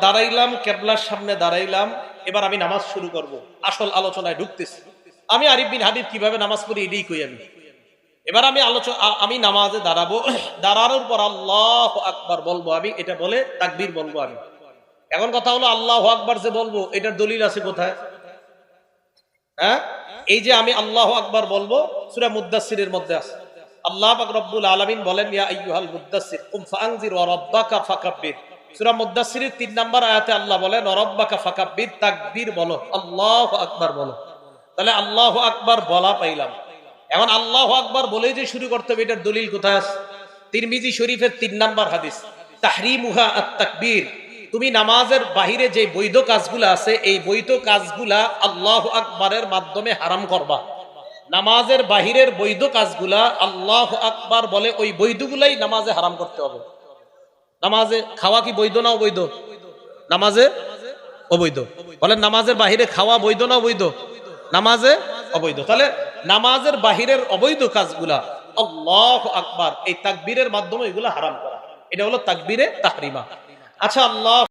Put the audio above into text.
দাঁড়াইলাম, কেবলার সামনে দাঁড়াইলাম, এবার আমি নামাজ শুরু করব। আসল আলোচনায় ঢুকতেছি। আমি আরিফ বিন হাবিব কীভাবে নামাজ পড়ি এটাই কই আমি? এবার আমি আলোচনা আমি নামাজে দাঁড়াবো। দাঁড়ানোর পর আল্লাহ আকবার বলব আমি, এটা বলে তাকবীর বলব আমি। এখন কথা হলো আল্লাহ আকবার যে বলব, এটার দলিল আছে কোথায়? হ্যাঁ? এই যে আমি আল্লাহ আকবার বলব, সুরা মুদ্দাসসিরের মধ্যে আছে। আল্লাহ পাক রব্বুল আলামিন বলেন, ইয়া আইয়ুহাল মুদ্দাসসির কুম ফাআনজির ওয়া ফাকাব্বির। সূরা মুদ্দাসসিরের 3 নাম্বার আয়াতে আল্লাহ বলো, আল্লাহু আকবার বলো। তাহলে আল্লাহু আকবার বলা পাইলাম। এখন আল্লাহু আকবার যে শুরু করতে হবে, এটার দলিল কোথায় তিরমিজি শরীফের 3 নাম্বার হাদিস, তাহরিমুহা তুমি নামাজের বাহিরে যে বৈধ কাজগুলো আছে, এই বৈধ কাজগুলা আল্লাহ আকবারের মাধ্যমে হারাম করবা। নামাজের বাহিরের বৈধ কাজগুলা আল্লাহ আকবার বলে, ওই বৈধগুলাই নামাজে হারাম করতে হবে। নামাজে খাওয়া কি বৈধ না অবৈধ? নামাজে অবৈধ। বলে নামাজের বাহিরে খাওয়া বৈধ না অবৈধ? নামাজে অবৈধ। তাহলে নামাজের বাহিরের অবৈধ কাজগুলা আল্লাহ আকবার, এই তাকবীরের মাধ্যমে এগুলো হারাম করা। এটা হলো তাকবীরে তাহরিমা। আচ্ছা আল্লাহ